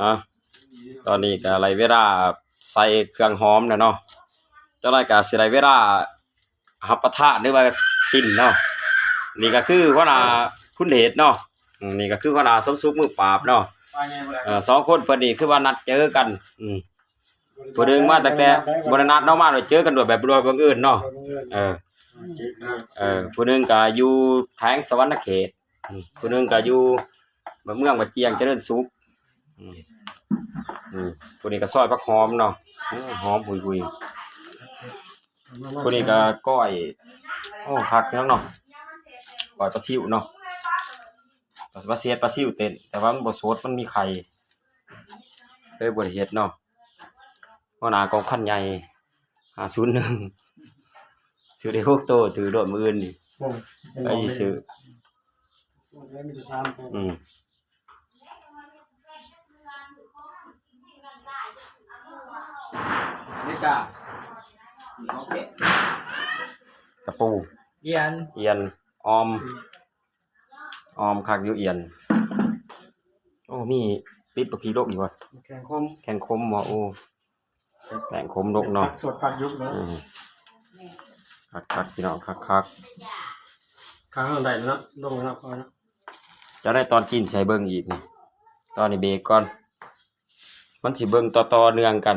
อะตอนนี้ก็ไรเวลาใส่เครื่องหอมนะเนาะเจ้าไรก็สิไรเวลาหับปะทานหรือว่ากินเนาะนี่ก็คือพ่อนาคุณเดชเนาะนี่ก็คือพ่อนาสมสุกมือปราบเนาะสองคนพิ่นนี่คือว่านัดเจอกัน อืมผู้หนึงมาตั้งแต่บ่ได้นัดเนาะมาเลยเจอกันโดยแบบโดยบังเอิญเนาะเออเออผู้หนึงก็อยู่แขวงสวรรณเขตอืมผู้หนึงก็อยู่เมืองบัดเจียงเจริญสุข อืมอืมผู้นี้ก็ซอยผักหอมเนาะอืมหอมหุยๆผู้นี้ก็ก้อย โอ้คักเนาะเนาะก้อยปลาซิวเนาะปลาเสียดปลาซิวเต้นแต่ว่ามันบ่สดมันมีไข่เลยบ่ได้เฮ็ดเนาะหัวหน้ากองพันใหญ่501ซื้อได้หกโตถือโดดมื้ออื่นนี่ไอ้ซื้อมี แต่สามตัวอืมนี่กะโอเคกระปูเยียนเอียน ออม ออมคักอยู่เอียน โอ้ มีปิดปกพีโรคอีกวะแข่งคมแข่งคมบ่โอ้แข่งคมโรคเนาะผักสดผักยุบเนาะอืมคักคักพี่น้องคักคักข้างใดเนาะลงแล้วพอเนาะจะได้ตอนกินใส่เบิ่งอีกนี่ตอนนี้เบรกก่อน มันสิเบิ่งต่อต่อเนื่องกัน